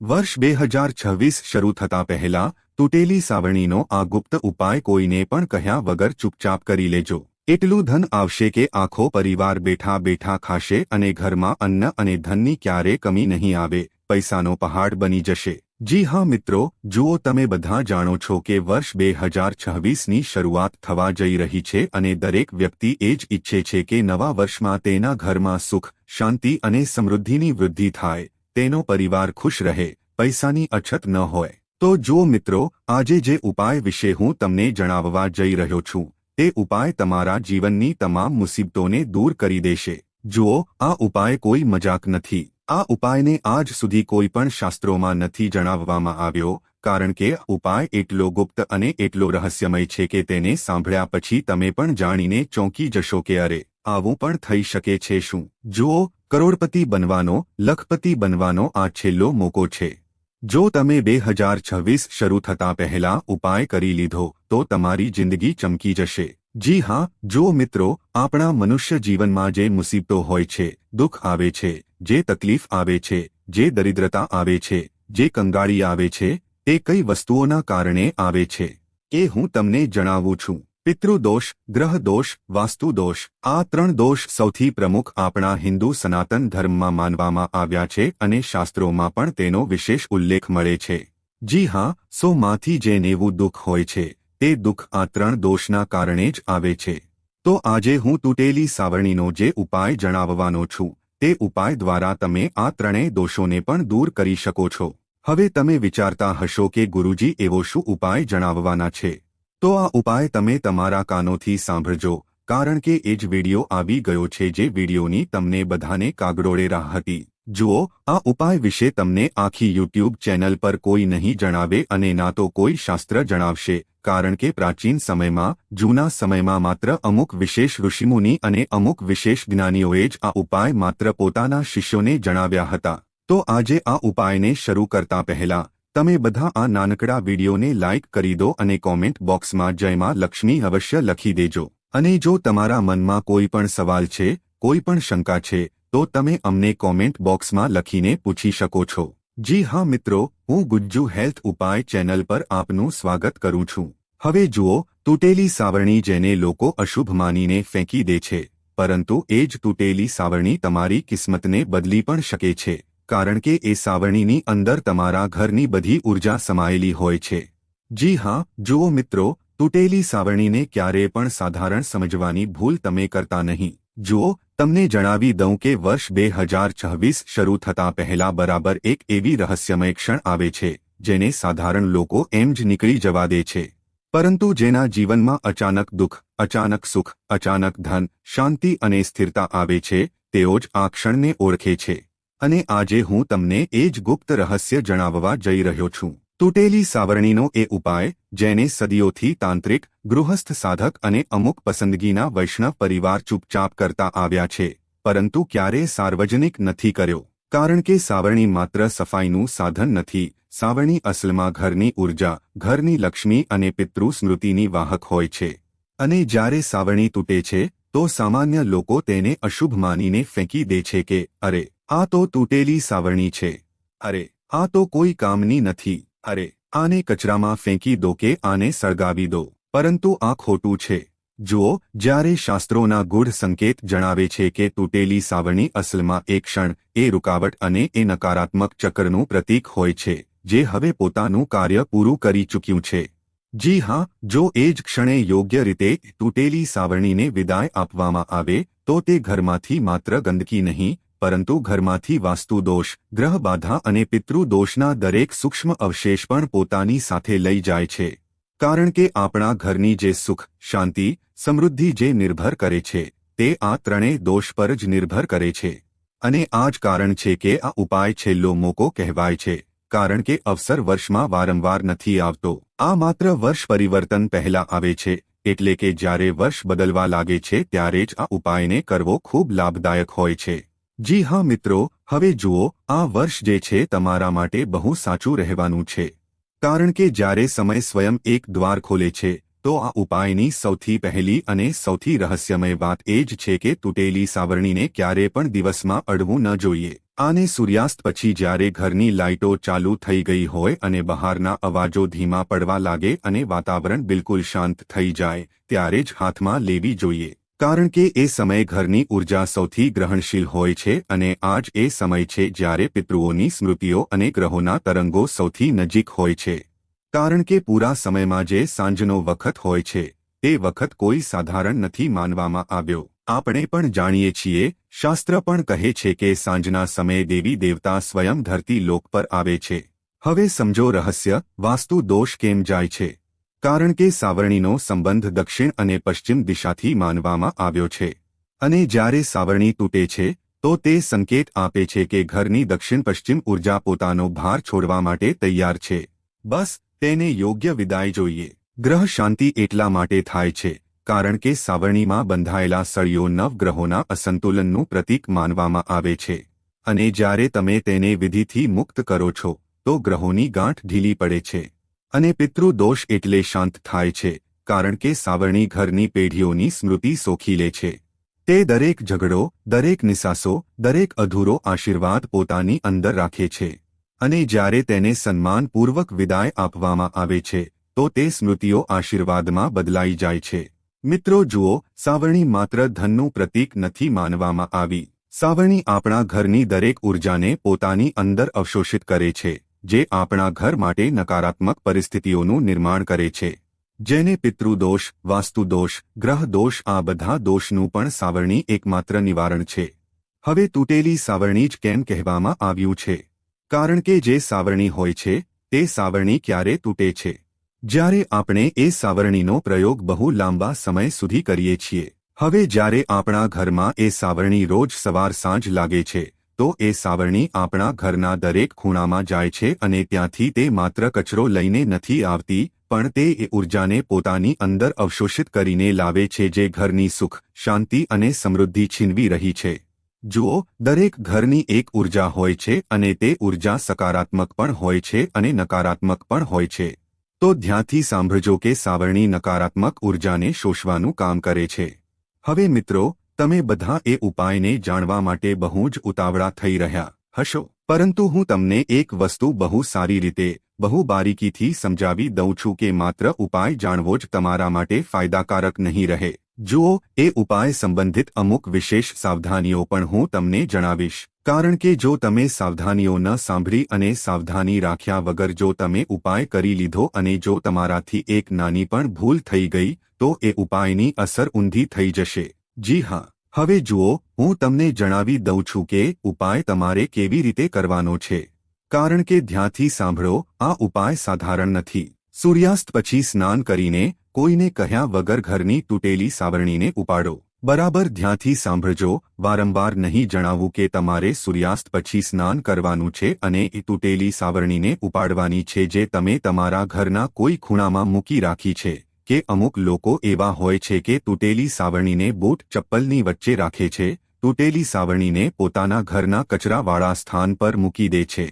વર્ષ બે હજાર છવ્વીસ શરૂ થતા પહેલા, તૂટેલી સાવરણીનો આ ગુપ્ત ઉપાય કોઈને પણ કહ્યા વગર ચૂપચાપ કરી લેજો. એટલું ધન આવશે કે આખો પરિવાર બેઠા બેઠા ખાશે અને ઘરમાં અન્ન અને ધનની ક્યારે કમી નહીં આવે, પૈસાનો પહાડ બની જશે. જી હા મિત્રો, જુઓ તમે બધા જાણો છો કે વર્ષ બે હજાર છવ્વીસની શરૂઆત થવા જઈ રહી છે અને દરેક વ્યક્તિ એ જ ઈચ્છે છે કે નવા વર્ષમાં તેના ઘરમાં સુખ, શાંતિ અને સમૃદ્ધિની વૃદ્ધિ થાય. તેનો પરિવાર ખુશ રહે, પૈસાની અછત ન હોય. તો જો મિત્રો, આજે જે ઉપાય વિશે હું તમને જણાવવા જઈ રહ્યો છું, તે ઉપાય તમારા જીવનની તમામ મુસીબતોને દૂર કરી દેશે. જુઓ આ ઉપાય કોઈ મજાક નથી, આ ઉપાયને આજ સુધી કોઈ પણ શાસ્ત્રોમાં નથી જણાવવામાં આવ્યો, કારણ કે ઉપાય એટલો ગુપ્ત અને એટલો રહસ્યમય છે કે તેને સાંભળ્યા પછી તમે પણ જાણીને ચોંકી જશો કે અરે, આવું પણ થઈ શકે છે શું? જુઓ કરોડપતિ બનવાનો, લખપતિ બનવાનો આ છેલ્લો મોકો છે. જો તમે બે હજાર છવ્વીસ શરૂ થતા પહેલા ઉપાય કરી લીધો, તો તમારી જિંદગી ચમકી જશે. જી હા, જો મિત્રો, આપણા મનુષ્ય જીવનમાં જે મુસીબતો હોય છે, દુઃખ આવે છે, જે તકલીફ આવે છે, જે દરિદ્રતા આવે છે, જે કંગાળી આવે છે, તે કઈ વસ્તુઓના કારણે આવે છે, એ હું તમને જણાવું છું. પિતૃદોષ, ગ્રહદોષ, વાસ્તુદોષ, આ ત્રણ દોષ સૌથી પ્રમુખ આપણા હિન્દુ સનાતન ધર્મમાં માનવામાં આવ્યા છે અને શાસ્ત્રોમાં પણ તેનો વિશેષ ઉલ્લેખ મળે છે. જી હા, સોમાંથી જે નેવું દુઃખ હોય છે, તે દુઃખ આ ત્રણ દોષના કારણે જ આવે છે. તો આજે હું તૂટેલી સાવરણીનો જે ઉપાય જણાવવાનો છું, તે ઉપાય દ્વારા તમે આ ત્રણેય દોષોને પણ દૂર કરી શકો છો. હવે તમે વિચારતા હશો કે ગુરુજી એવો શું ઉપાય જણાવવાના છે? તો આ ઉપાય તમે તમારા કાનોથી સાંભળજો, કારણ કે એ જ વિડિયો આવી ગયો છે જે વિડિયોની તમને બધાને કાગડોળે રાહ હતી. જુઓ, આ ઉપાય વિશે તમને આખી યુટ્યુબ ચેનલ પર કોઈ નહીં જણાવે અને ના તો કોઈ શાસ્ત્ર જણાવશે, કારણ કે પ્રાચીન સમયમાં, જૂના સમયમાં માત્ર અમુક વિશેષ ઋષિમુનિ અને અમુક વિશેષ જ્ઞાનીઓએ જ આ ઉપાય માત્ર પોતાના શિષ્યોને જણાવ્યા હતા. તો આજે આ ઉપાયને શરૂ કરતા પહેલા તમે બધા આ નાનકડા વિડીયોને લાઇક કરી દો અને કોમેન્ટ બોક્સમાં જયમાં લક્ષ્મી અવશ્ય લખી દેજો. અને જો તમારા મનમાં કોઈ પણ સવાલ છે, કોઈ પણ શંકા છે, તો તમે અમને કોમેન્ટ બોક્સમાં લખીને પૂછી શકો છો. જી હા મિત્રો, હું ગુજ્જુ હેલ્થ ઉપાય ચેનલ પર આપનું સ્વાગત કરું છું. હવે જુઓ, તૂટેલી સાવરણી જેને લોકો અશુભ માનીને ફેંકી દે છે, પરંતુ એ જ તૂટેલી સાવરણી તમારી કિસ્મતને બદલી પણ શકે છે. કારણ કે એ સાવરણીની અંદર તમારા ઘરની બધી ઊર્જા સમાયેલી હોય છે. જી હા, જુઓ મિત્રો, તૂટેલી સાવરણીને ક્યારેય પણ સાધારણ સમજવાની ભૂલ તમે કરતા નહીં. જુઓ, તમને જણાવી દઉં કે વર્ષ બે હજાર છવ્વીસ શરૂ થતા પહેલા બરાબર એક એવી રહસ્યમય ક્ષણ આવે છે, જેને સાધારણ લોકો એમ જ નીકળી જવા દે છે. પરંતુ જેના જીવનમાં અચાનક દુઃખ, અચાનક સુખ, અચાનક ધન, શાંતિ અને સ્થિરતા આવે છે, તેઓ જ આ ક્ષણને ઓળખે છે. અને આજે હું તમને એ જ ગુપ્ત રહસ્ય જણાવવા જઈ રહ્યો છું. તૂટેલી સાવરણીનો એ ઉપાય, જેને સદીઓથી તાંત્રિક, ગૃહસ્થ સાધક અને અમુક પસંદગીના વૈષ્ણવ પરિવાર ચૂપચાપ કરતા આવ્યા છે, પરંતુ ક્યારેય સાર્વજનિક નથી કર્યો. કારણ કે સાવરણી માત્ર સફાઈનું સાધન નથી, સાવરણી અસલમાં ઘરની ઊર્જા, ઘરની લક્ષ્મી અને પિતૃ સ્મૃતિની વાહક હોય છે. અને જ્યારે સાવરણી તૂટે છે, તો સામાન્ય લોકો તેને અશુભ માનીને ફેંકી દે છે કે, અરે આ તો તૂટેલી સાવરણી છે. અરે, આ તો કોઈ કામની નથી. અરે, આને કચરામાં ફેંકી દો કે આને સળગાવી દો. પરંતુ આ ખોટું છે. જુઓ, જ્યારે શાસ્ત્રોના ગૂઢ સંકેત જણાવે છે કે તૂટેલી સાવરણી અસલમાં એક ક્ષણ, એ રૂકાવટ અને એ નકારાત્મક ચક્રનું પ્રતીક હોય છે, જે હવે પોતાનું કાર્ય પૂરું કરી ચૂક્યું છે. જી હા, જો એ જ ક્ષણે યોગ્ય રીતે તૂટેલી સાવરણીને વિદાય આપવામાં આવે, તો તે ઘરમાંથી માત્ર ગંદકી નહીં પરંતુ ઘરમાંથી વાસ્તુદોષ, ગ્રહબાધા અને પિતૃદોષના દરેક સૂક્ષ્મ અવશેષ પણ પોતાની સાથે લઈ જાય છે. કારણ કે આપણા ઘરની જે સુખ, શાંતિ, સમૃદ્ધિ જે નિર્ભર કરે છે, તે આ ત્રણેય દોષ પર જ નિર્ભર કરે છે. અને આ જ કારણ છે કે આ ઉપાય છેલ્લો મોકો કહેવાય છે, કારણ કે અવસર વર્ષમાં વારંવાર નથી આવતો. આ માત્ર વર્ષ પરિવર્તન પહેલા આવે છે, એટલે કે જ્યારે વર્ષ બદલવા લાગે છે ત્યારે જ આ ઉપાયને કરવો ખૂબ લાભદાયક હોય છે. જી હા મિત્રો, હવે જુઓ, આ વર્ષ જે છે તમારા માટે બહુ સાચું રહેવાનું છે. કારણ કે જ્યારે સમય સ્વયં એક દ્વાર ખોલે છે, તો આ ઉપાયની સૌથી પહેલી અને સૌથી રહસ્યમય વાત એ જ છે કે તૂટેલી સાવરણીને ક્યારે પણ દિવસમાં અડવું ન જોઈએ. આને સૂર્યાસ્ત પછી જ્યારે ઘરની લાઇટો ચાલુ થઈ ગઈ હોય અને બહારના અવાજો ધીમા પડવા લાગે અને વાતાવરણ બિલકુલ શાંત થઈ જાય, ત્યારે જ હાથમાં લેવી જોઈએ. કારણ કે એ સમય ઘરની ઊર્જા સૌથી ગ્રહણશીલ હોય છે અને આજ એ સમય છે જ્યારે પિતૃઓની સ્મૃતિઓ અને ગ્રહોના તરંગો સૌથી નજીક હોય છે. કારણ કે પૂરા સમયમાં જે સાંજનો વખત હોય છે, તે વખત કોઈ સાધારણ નથી માનવામાં આવ્યો. આપણે પણ જાણીએ છીએ, શાસ્ત્ર પણ કહે છે કે સાંજના સમયે દેવી દેવતા સ્વયં ધરતી લોક પર આવે છે. હવે સમજો રહસ્ય, વાસ્તુ દોષ કેમ જાય છે? કારણ કે સાવરણીનો સંબંધ દક્ષિણ અને પશ્ચિમ દિશાથી માનવામાં આવ્યો છે. અને જ્યારે સાવરણી તૂટે છે, તો તે સંકેત આપે છે કે ઘરની દક્ષિણ પશ્ચિમ ઊર્જા પોતાનો ભાર છોડવા માટે તૈયાર છે. બસ, તેને યોગ્ય વિદાય જોઈએ. ગ્રહ શાંતિ એટલા માટે થાય છે, કારણ કે સાવરણીમાં બંધાયેલા સળીઓ નવગ્રહોના અસંતુલનનું પ્રતીક માનવામાં આવે છે. અને જ્યારે તમે તેને વિધિથી મુક્ત કરો છો, તો ગ્રહોની ગાંઠ ઢીલી પડે છે. અને પિતૃદોષ એટલે શાંત થાય છે, કારણ કે સાવરણી ઘરની પેઢીઓની સ્મૃતિ સોખી લે છે. તે દરેક ઝઘડો, દરેક નિસાસો, દરેક અધૂરો આશીર્વાદ પોતાની અંદર રાખે છે. અને જ્યારે તેને સન્માનપૂર્વક વિદાય આપવામાં આવે છે, તો તે સ્મૃતિઓ આશીર્વાદમાં બદલાઈ જાય છે. મિત્રો જુઓ, સાવરણી માત્ર ધનનું પ્રતીક નથી માનવામાં આવી. સાવરણી આપણા ઘરની દરેક ઉર્જાને પોતાની અંદર અવશોષિત કરે છે. જે આપણા ઘર માટે નકારાત્મક પરિસ્થિતિઓનું નિર્માણ કરે છે. જેને પિતૃદોષ વાસ્તુદોષ ગ્રહદોષ આ બધા દોષનું પણ સાવરણી એકમાત્ર નિવારણ છે. હવે તૂટેલી સાવરણી જ કેમ કહેવામાં આવ્યું છે? કારણ કે જે સાવરણી હોય છે, તે સાવરણી ક્યારે તૂટે છે? જ્યારે આપણે એ સાવરણીનો પ્રયોગ બહુ લાંબા સમય સુધી કરીએ છીએ, હવે જ્યારે આપણા ઘરમાં એ સાવરણી રોજ સવાર સાંજ લાગે છે તો એ સાવરણી આપણા ઘરના દરેક ખૂણામાં જાય છે અને ત્યાંથી તે માત્ર કચરો લઈને નથી આવતી, પણ તે એ ઉર્જાને પોતાની અંદર અવશોષિત કરીને લાવે છે જે ઘરની સુખ, શાંતિ અને સમૃદ્ધિ છીનવી રહી છે. જુઓ, દરેક ઘરની એક ઊર્જા હોય છે અને તે ઊર્જા સકારાત્મક પણ હોય છે અને નકારાત્મક પણ હોય છે. તો ધ્યાનથી સાંભળજો કે સાવરણી નકારાત્મક ઉર્જાને શોષવાનું કામ કરે છે. હવે મિત્રો તમે બધા એ ઉપાયને જાણવા માટે બહુ જ ઉતાવળા થઈ રહ્યા હશો. પરંતુ હું તમને એક વસ્તુ બહુ સારી રીતે, બહુ બારીકીથી સમજાવી દઉં છું કે માત્ર ઉપાય જાણવો જ તમારા માટે ફાયદાકારક નહીં રહે. જુઓ, એ ઉપાય સંબંધિત અમુક વિશેષ સાવધાનીઓ પણ હું તમને જણાવીશ. કારણ કે જો તમે સાવધાનીઓ ન સાંભળી અને સાવધાની રાખ્યા વગર જો તમે ઉપાય કરી લીધો અને જો તમારાથી એક નાની પણ ભૂલ થઈ ગઈ, તો એ ઉપાયની અસર ઊંધી થઈ જશે. જી હા, હવે જુઓ, હું તમને જણાવી દઉં છું કે ઉપાય તમારે કેવી રીતે કરવાનો છે. કારણ કે ધ્યાનથી સાંભળો, આ ઉપાય સાધારણ નથી. સૂર્યાસ્ત પછી સ્નાન કરીને, કોઈને કહ્યા વગર ઘરની તૂટેલી સાવરણીને ઉપાડો. બરાબર ધ્યાનથી સાંભળજો, વારંવાર નહીં જણાવું કે તમારે સૂર્યાસ્ત પછી સ્નાન કરવાનું છે અને એ તૂટેલી સાવરણીને ઉપાડવાની છે જે તમે તમારા ઘરના કોઈ ખૂણામાં મૂકી રાખી છે. કે અમુક લોકો એવા હોય છે કે તૂટેલી સાવરણીને બૂટ ચપ્પલની વચ્ચે રાખે છે, તૂટેલી સાવરણીને પોતાના ઘરના કચરાવાળા સ્થાન પર મૂકી દે છે.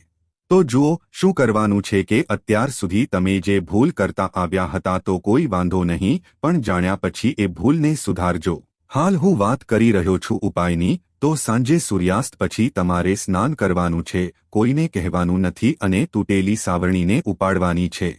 તો જુઓ, શું કરવાનું છે કે અત્યાર સુધી તમે જે ભૂલ કરતા આવ્યા હતા તો કોઈ વાંધો નહીં, પણ જાણ્યા પછી એ ભૂલને સુધારજો. હાલ હું વાત કરી રહ્યો છું ઉપાયની, તો સાંજે સૂર્યાસ્ત પછી તમારે સ્નાન કરવાનું છે, કોઈને કહેવાનું નથી અને તૂટેલી સાવરણીને ઉપાડવાની છે.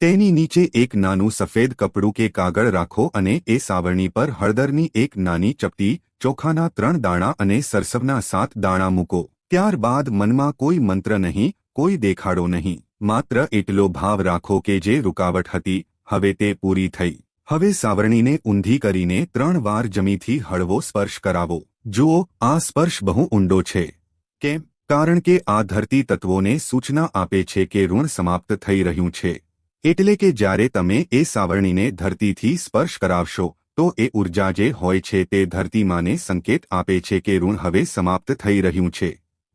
તેની નીચે એક નાનું સફેદ કપડું કે કાગળ રાખો અને એ સાવરણી પર હળદરની એક નાની ચપટી, ચોખાના ત્રણ દાણા અને સરસવના સાત દાણા મૂકો. ત્યારબાદ મનમાં કોઈ મંત્ર નહીં, કોઈ દેખાડો નહીં. માત્ર એટલો ભાવ રાખો કે જે રૂકાવટ હતી, હવે તે પૂરી થઈ. હવે સાવરણીને ઊંધી કરીને ત્રણ વાર જમીથી હળવો સ્પર્શ કરાવો. જુઓ, આ સ્પર્શ બહુ ઊંડો છે. કેમ? કારણ કે આ ધરતી તત્વોને સૂચના આપે છે કે ઋણ સમાપ્ત થઈ રહ્યું છે. એટલે કે જ્યારે તમે એ સાવરણીને ધરતીથી સ્પર્શ કરાવશો, તો એ ઊર્જા જે હોય છે તે ધરતીમાને સંકેત આપે છે કે ઋણ હવે સમાપ્ત થઈ રહ્યું છે.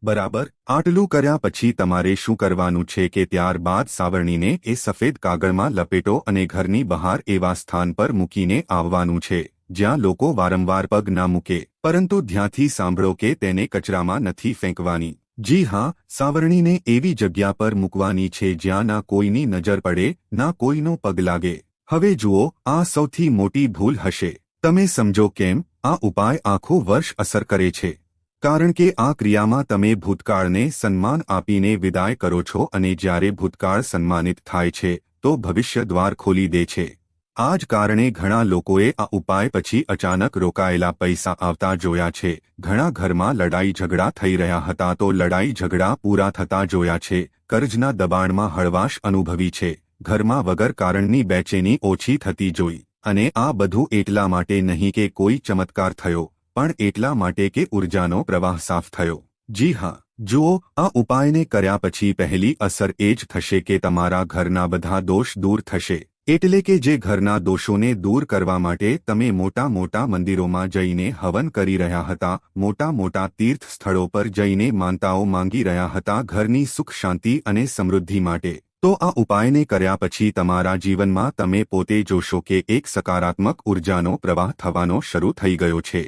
બરાબર? આટલું કર્યા પછી તમારે શું કરવાનું છે કે ત્યારબાદ સાવરણીને એ સફેદ કાગળમાં લપેટો અને ઘરની બહાર એવા સ્થાન પર મૂકીને આવવાનું છે, જ્યાં લોકો વારંવાર પગ ના મૂકે. પરંતુ ધ્યાનથી સાંભળો કે તેને કચરામાં નથી ફેંકવાની. જી હા, સાવરણીને એવી જગ્યા પર મૂકવાની છે જ્યાં ના કોઈની નજર પડે, ના કોઈનો પગ લાગે. હવે જુઓ, આ સૌથી મોટી ભૂલ હશે. તમે સમજો કેમ, આ ઉપાય આખો વર્ષ અસર કરે છે. કારણ કે આ ક્રિયામાં તમે ભૂતકાળને સન્માન આપીને વિદાય કરો છો અને જ્યારે ભૂતકાળ સન્માનિત થાય છે, તો ભવિષ્ય દ્વાર ખોલી દે છે. આ જ કારણે ઘણા લોકોએ આ ઉપાય પછી અચાનક રોકાયેલા પૈસા આવતા જોયા છે. ઘણા ઘરમાં લડાઈ ઝઘડા થઈ રહ્યા હતા તો લડાઈ ઝઘડા પૂરા થતા જોયા છે. કર્જના દબાણમાં હળવાશ અનુભવી છે. ઘરમાં વગર કારણની બેચેની ઓછી થતી જોઈ. અને આ બધું એટલા માટે નહીં કે કોઈ ચમત્કાર થયો, પણ એટલા માટે કે ઉર્જાનો પ્રવાહ સાફ થયો. જી હા, જુઓ, આ ઉપાયને કર્યા પછી પહેલી અસર એ જ થશે કે તમારા ઘરના બધા દોષ દૂર થશે. એટલે કે જે ઘરના દોષોને દૂર કરવા માટે તમે મોટા મોટા મંદિરોમાં જઈને હવન કરી રહ્યા હતા, મોટા મોટા તીર્થ સ્થળો પર જઈને માનતાઓ માંગી રહ્યા હતા ઘરની સુખ શાંતિ અને સમૃદ્ધિ માટે. તો આ ઉપાયને કર્યા પછી તમારા જીવનમાં તમે પોતે જોશો કે એક સકારાત્મક ઉર્જાનો પ્રવાહ થવાનો શરૂ થઈ ગયો છે.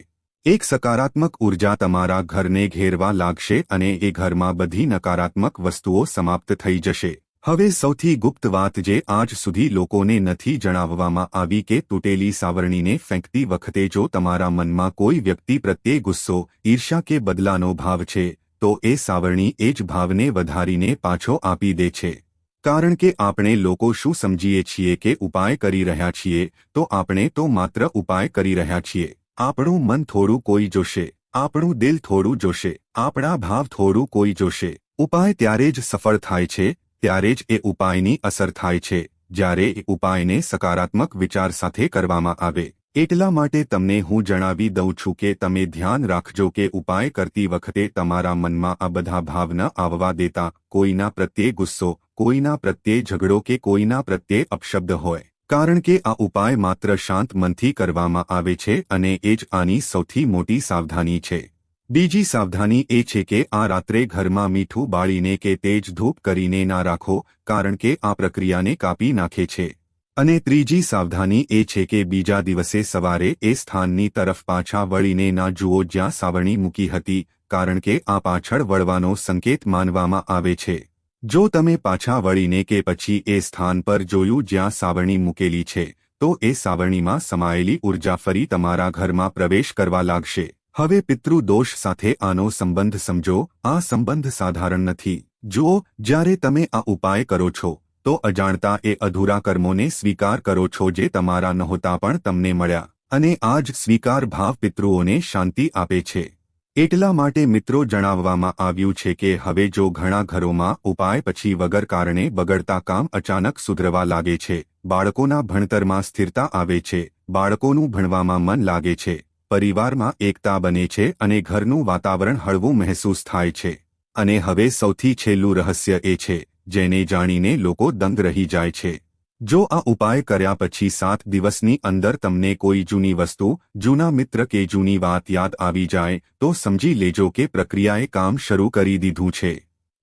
એક સકારાત્મક ઊર્જા તમારા ઘરને ઘેરવા લાગશે અને એ ઘરમાં બધી નકારાત્મક વસ્તુઓ સમાપ્ત થઈ જશે. હવે સૌથી ગુપ્ત વાત જે આજ સુધી લોકોને નથી જણાવવામાં આવી કે તૂટેલી સાવરણીને ફેંકતી વખતે જો તમારા મનમાં કોઈ વ્યક્તિ પ્રત્યે ગુસ્સો ઈર્ષા કે બદલાનો ભાવ છે, તો એ સાવરણી એ જ ભાવને વધારીને પાછો આપી દે છે. કારણ કે આપણે લોકો શું સમજીએ છીએ કે ઉપાય કરી રહ્યા છીએ, તો આપણે તો માત્ર ઉપાય કરી રહ્યા છીએ. આપણું મન થોડું કોઈ જોશે, આપણું દિલ થોડું જોશે, આપણા ભાવ થોડું કોઈ જોશે. ઉપાય ત્યારે જ સફળ થાય છે ત્યારે જ એ ઉપાયની અસર થાય છે, જ્યારે એ ઉપાયને સકારાત્મક વિચાર સાથે કરવામાં આવે. એટલા માટે તમને હું જણાવી દઉં છું કે તમે ધ્યાન રાખજો કે ઉપાય કરતી વખતે તમારા મનમાં આ બધા ભાવ ન આવવા દેતા, કોઈના પ્રત્યે ગુસ્સો, કોઈના પ્રત્યે ઝઘડો કે કોઈના પ્રત્યે અપશબ્દ હોય. કારણ કે આ ઉપાય માત્ર શાંત મનથી કરવામાં આવે છે અને એ જ આની સૌથી મોટી સાવધાની છે. બીજી સાવધાની એ છે કે આ રાત્રે ઘરમાં મીઠું બાળીને કે તેજ ધૂપ કરીને ના રાખો, કારણ કે આ પ્રક્રિયાને કાપી નાખે છે. અને ત્રીજી સાવધાની એ છે કે બીજા દિવસે સવારે એ સ્થાનની તરફ પાછા વળીને ના જુઓ જ્યાં સાવરણી મૂકી હતી, કારણ કે આ પાછળ વળવાનો સંકેત માનવામાં આવે છે. જો તમે પાછા વળીને કે પછી એ સ્થાન પર જોયું જ્યાં સાવરણી મૂકેલી છે, તો એ સાવરણીમાં સમાયેલી ઊર્જા ફરી તમારા ઘરમાં પ્રવેશ કરવા લાગશે. હવે પિતૃદોષ સાથે આનો સંબંધ સમજો. આ સંબંધ સાધારણ નથી. જુઓ, જ્યારે તમે આ ઉપાય કરો છો, તો અજાણતા એ અધૂરા કર્મોને સ્વીકાર કરો છો જે તમારા નહોતા પણ તમને મળ્યા. અને આ જ સ્વીકાર ભાવ પિતૃઓને શાંતિ આપે છે. એટલા માટે મિત્રો જણાવવામાં આવ્યું છે કે હવે જો ઘણા ઘરોમાં ઉપાય પછી વગર કારણે બગડતા કામ અચાનક સુધરવા લાગે છે, બાળકોના ભણતરમાં સ્થિરતા આવે છે, બાળકોનું ભણવામાં મન લાગે છે પરિવારમાં એકતા બને છે અને ઘરનું વાતાવરણ હળવું મહેસૂસ થાય છે. અને હવે સૌથી છેલ્લું રહસ્ય એ છે, જેને જાણીને લોકો દંગ રહી જાય છે. જો આ ઉપાય કર્યા પછી સાત દિવસની અંદર તમને કોઈ જૂની વસ્તુ, જૂના મિત્ર કે જૂની વાત યાદ આવી જાય, તો સમજી લેજો કે પ્રક્રિયાએ કામ શરૂ કરી દીધું છે.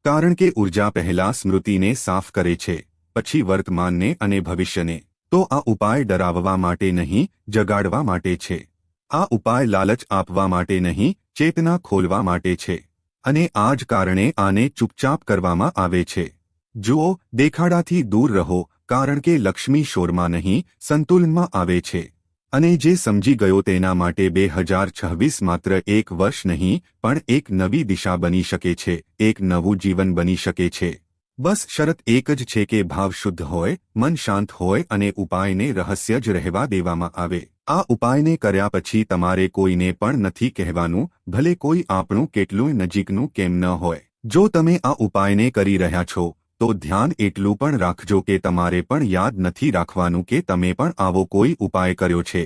કારણ કે ઊર્જા પહેલા સ્મૃતિને સાફ કરે છે, પછી વર્તમાનને અને ભવિષ્યને. તો આ ઉપાય ડરાવવા માટે નહીં, જગાડવા માટે છે. આ ઉપાય લાલચ આપવા માટે નહીં, ચેતના ખોલવા માટે છે. અને આ જ કારણે આને ચૂપચાપ કરવામાં આવે છે. જુઓ, દેખાડાથી દૂર રહો, કારણ કે લક્ષ્મી શોરમાં નહીં, સંતુલનમાં આવે છે. અને જે સમજી ગયો તેના માટે બે હજાર છવ્વીસ માત્ર એક વર્ષ નહીં, પણ એક નવી દિશા બની શકે છે, એક નવું જીવન બની શકે છે. બસ શરત એક જ છે કે ભાવ શુદ્ધ હોય, મન શાંત હોય અને ઉપાયને રહસ્ય જ રહેવા દેવામાં આવે. આ ઉપાયને કર્યા પછી તમારે કોઈને પણ નથી કહેવાનું, ભલે કોઈ આપણું કેટલું નજીકનું કેમ ન હોય. જો તમે આ ઉપાયને કરી રહ્યા છો, તો ધ્યાન એટલું પણ રાખજો કે તમારે પણ યાદ નથી રાખવાનું કે તમે પણ આવો કોઈ ઉપાય કર્યો છે.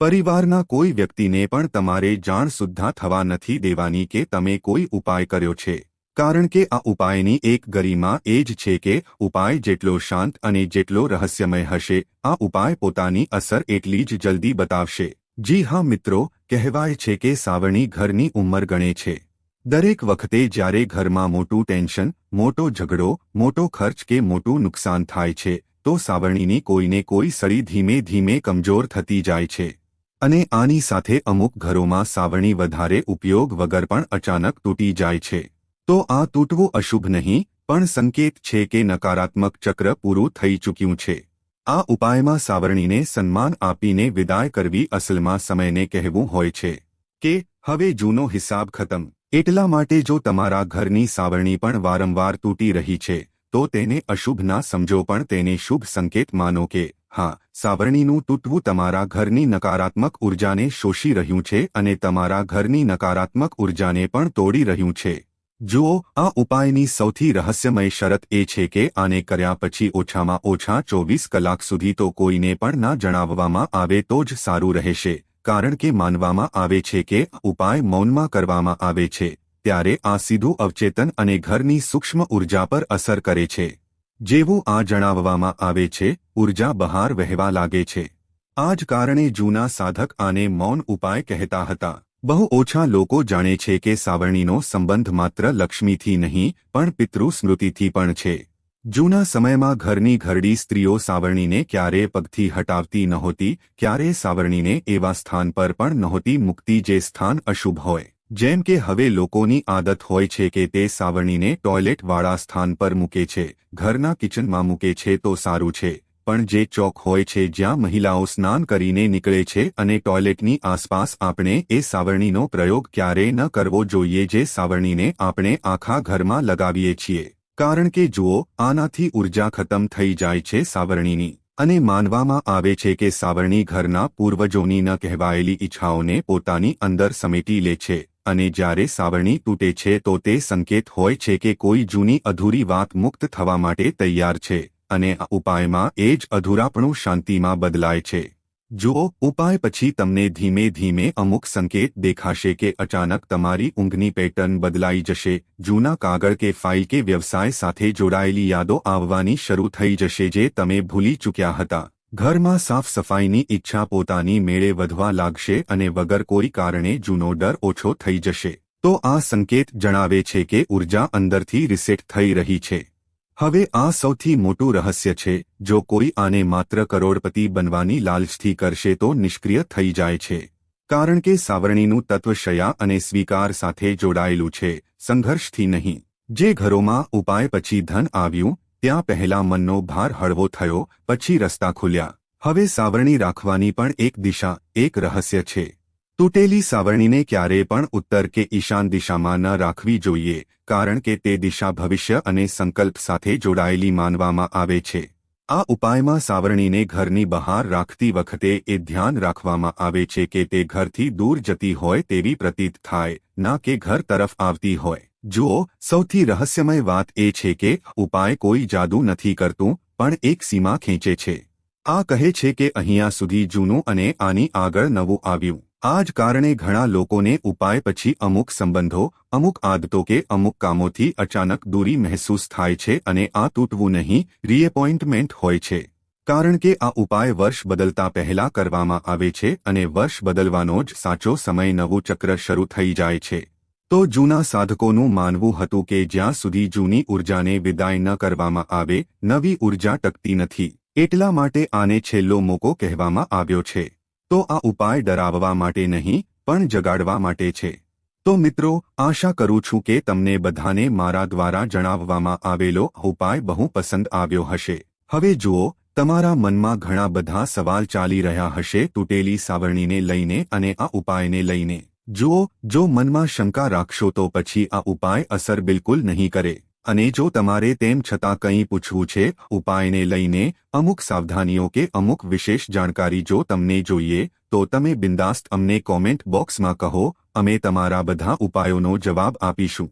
પરિવારના કોઈ વ્યક્તિને પણ તમારે જાણ સુદ્ધા થવા નથી દેવાની કે તમે કોઈ ઉપાય કર્યો છે. કારણ કે આ ઉપાયની એક ગરિમા એ જ છે કે ઉપાય જેટલો શાંત અને જેટલો રહસ્યમય હશે, આ ઉપાય પોતાની અસર એટલી જ જલ્દી બતાવશે. જી હા મિત્રો, કહેવાય છે કે સાવરણી ઘરની ઉંમર ગણે છે. દરેક વખતે જ્યારે ઘરમાં મોટું ટેન્શન, મોટો ઝઘડો, મોટો ખર્ચ કે મોટું નુકસાન થાય છે, તો સાવરણીની કોઈને કોઈ સળી ધીમે ધીમે કમજોર થતી જાય છે. અને આની સાથે અમુક ઘરોમાં સાવરણી વધારે ઉપયોગ વગર પણ અચાનક તૂટી જાય છે. તો આ તૂટવું અશુભ નહીં, પણ સંકેત છે કે નકારાત્મક ચક્ર પૂરું થઈ ચૂક્યું છે. આ ઉપાયમાં સાવરણીને સન્માન આપીને વિદાય કરવી અસલમાં સમયને કહેવું હોય છે. કે, હવે જૂનો હિસાબ ખતમ. એટલા માટે જો તમારા ઘરની સાવરણી પણ વારંવાર તૂટી રહી છે, તો તેને અશુભ ના સમજો પણ તેને શુભ સંકેત માનો કે, હા, સાવરણીનું તૂટવું તમારા ઘરની નકારાત્મક ઉર્જાને શોષી રહ્યું છે અને તમારા ઘરની નકારાત્મક ઉર્જાને પણ તોડી રહ્યું છે. જુઓ, આ ઉપાયની સૌથી રહસ્યમય શરત એ છે કે આને કર્યા પછી ઓછામાં ઓછા ચોવીસ કલાક સુધી તો કોઈને પણ ના જણાવવામાં આવે તો જ સારું રહેશે, કારણ કે માનવામાં આવે છે કે ઉપાય મૌનમાં કરવામાં આવે છે, ત્યારે આ સીધું અવચેતન અને ઘરની સૂક્ષ્મ ઊર્જા પર અસર કરે છે. જેવું આ જણાવવામાં આવે છે, ઊર્જા બહાર વહેવા લાગે છે. આ જ કારણે જૂના સાધક આને મૌન ઉપાય કહેતા હતા. બહુ ઓછા લોકો જાણે છે કે સાવરણીનો સંબંધ માત્ર લક્ષ્મીથી નહીં, પણ પિતૃ સ્મૃતિથી પણ છે. જૂના સમયમાં ઘરની ઘરડી સ્ત્રીઓ સાવરણીને ક્યારે પગથી હટાવતી નહોતી ક્યારે સાવરણીને એવા સ્થાન પર પણ નહોતી મુક્તિ જે સ્થાન અશુભ હોય. જેમ કે હવે લોકોની આદત હોય છે કે તે સાવરણીને ટોયલેટવાળા સ્થાન પર મૂકે છે, ઘરના કિચનમાં મૂકે છે તો સારું છે. પણ જે ચોક હોય છે જ્યાં મહિલાઓ સ્નાન કરીને નીકળે છે અને ટોયલેટની આસપાસ આપણે એ સાવરણીનો પ્રયોગ ક્યારેય ન કરવો જોઈએ જે સાવરણીને આપણે આખા ઘરમાં લગાવીએ છીએ. કારણ કે જુઓ, આનાથી ઊર્જા ખતમ થઈ જાય છે સાવરણીની. અને માનવામાં આવે છે કે સાવરણી ઘરના પૂર્વજોની ન કહેવાયેલી ઈચ્છાઓને પોતાની અંદર સમેટી લે છે. અને જ્યારે સાવરણી તૂટે છે તો તે સંકેત હોય છે કે કોઈ જૂની અધૂરી વાત મુક્ત થવા માટે તૈયાર છે. અને આ ઉપાયમાં એ જ અધૂરાપણું શાંતિમાં બદલાય છે. જુઓ, ઉપાય પછી તમને ધીમે ધીમે અમુક સંકેત દેખાશે કે અચાનક તમારી ઊંઘની પેટર્ન બદલાઈ જશે, જૂના કાગળ કે ફાઇલ કે વ્યવસાય સાથે જોડાયેલી યાદો આવવાની શરૂ થઈ જશે જે તમે ભૂલી ચૂક્યા હતા. ઘરમાં સાફ સફાઈની ઈચ્છા પોતાની મેળે વધવા લાગશે અને વગર કોઈ કારણે જૂનો ડર ઓછો થઈ જશે. તો આ સંકેત જણાવે છે કે ઊર્જા અંદરથી રિસેટ થઈ રહી છે. હવે આ સૌથી મોટું રહસ્ય છે, જો કોઈ આને માત્ર કરોડપતિ બનવાની લાલચથી કરશે તો નિષ્ક્રિય થઈ જાય છે. કારણ કે સાવરણીનું તત્વ શયા અને સ્વીકાર સાથે જોડાયેલું છે, સંઘર્ષથી નહીં. જે ઘરોમાં ઉપાય પછી ધન આવ્યું, ત્યાં પહેલા મનનો ભાર હળવો થયો, પછી રસ્તા ખુલ્યા. હવે સાવરણી રાખવાની પણ એક દિશા, એક રહસ્ય છે. તૂટેલી સાવરણીને ક્યારેય પણ ઉત્તર કે ઈશાન દિશામાં ન રાખવી જોઈએ, કારણ કે તે દિશા ભવિષ્ય અને સંકલ્પ સાથે જોડાયેલી માનવામાં આવે છે. આ ઉપાયમાં સાવરણીને ઘરની બહાર રાખતી વખતે એ ધ્યાન રાખવામાં આવે છે કે તે ઘરથી દૂર જતી હોય તેવી પ્રતીત થાય, ના કે ઘર તરફ આવતી હોય. જુઓ સૌથી રહસ્યમય વાત એ છે કે, ઉપાય કોઈ જાદુ નથી કરતું, પણ એક સીમા ખેંચે છે. આ કહે છે કે અહીંયા સુધી જૂનું અને આની આગળ નવું આવ્યું. આ જ કારણે ઘણા લોકોને ઉપાય પછી અમુક સંબંધો, અમુક આદતો કે અમુક કામોથી અચાનક દૂરી મહેસૂસ થાય છે અને આ તૂટવું નહીં રીએપોઇન્ટમેન્ટ હોય છે. કારણ કે આ ઉપાય વર્ષ બદલતા પહેલા કરવામાં આવે છે અને વર્ષ બદલવાનો જ સાચો સમય નવું ચક્ર શરૂ થઈ જાય છે. તો જૂના સાધકોનું માનવું હતું કે જ્યાં સુધી જૂની ઉર્જાને વિદાય ન કરવામાં આવે, નવી ઊર્જા ટકતી નથી. એટલા માટે આને છેલ્લો મોકો કહેવામાં આવ્યો છે. તો આ ઉપાય ડરાવવા માટે નહીં, પણ જગાડવા માટે છે. તો મિત્રો, આશા કરું છું કે તમને બધાને મારા દ્વારા જણાવવામાં આવેલો ઉપાય બહુ પસંદ આવ્યો હશે. હવે જુઓ, તમારા મનમાં ઘણા બધા સવાલ ચાલી રહ્યા હશે તૂટેલી સાવરણીને લઈને અને આ ઉપાયને લઈને. જુઓ, જો મનમાં શંકા રાખશો તો પછી આ ઉપાય અસર બિલકુલ નહીં કરે. અને જો તમારે તેમ છતાં કંઈ પૂછવું છે, ઉપાયને લઈને અમુક સાવધાનીઓ કે અમુક વિશેષ જાણકારી જો તમને જોઈએ, તો તમે બિંદાસ્ત અમને કોમેન્ટ બોક્સમાં કહો, અમે તમારા બધા ઉપાયોનો જવાબ આપીશું.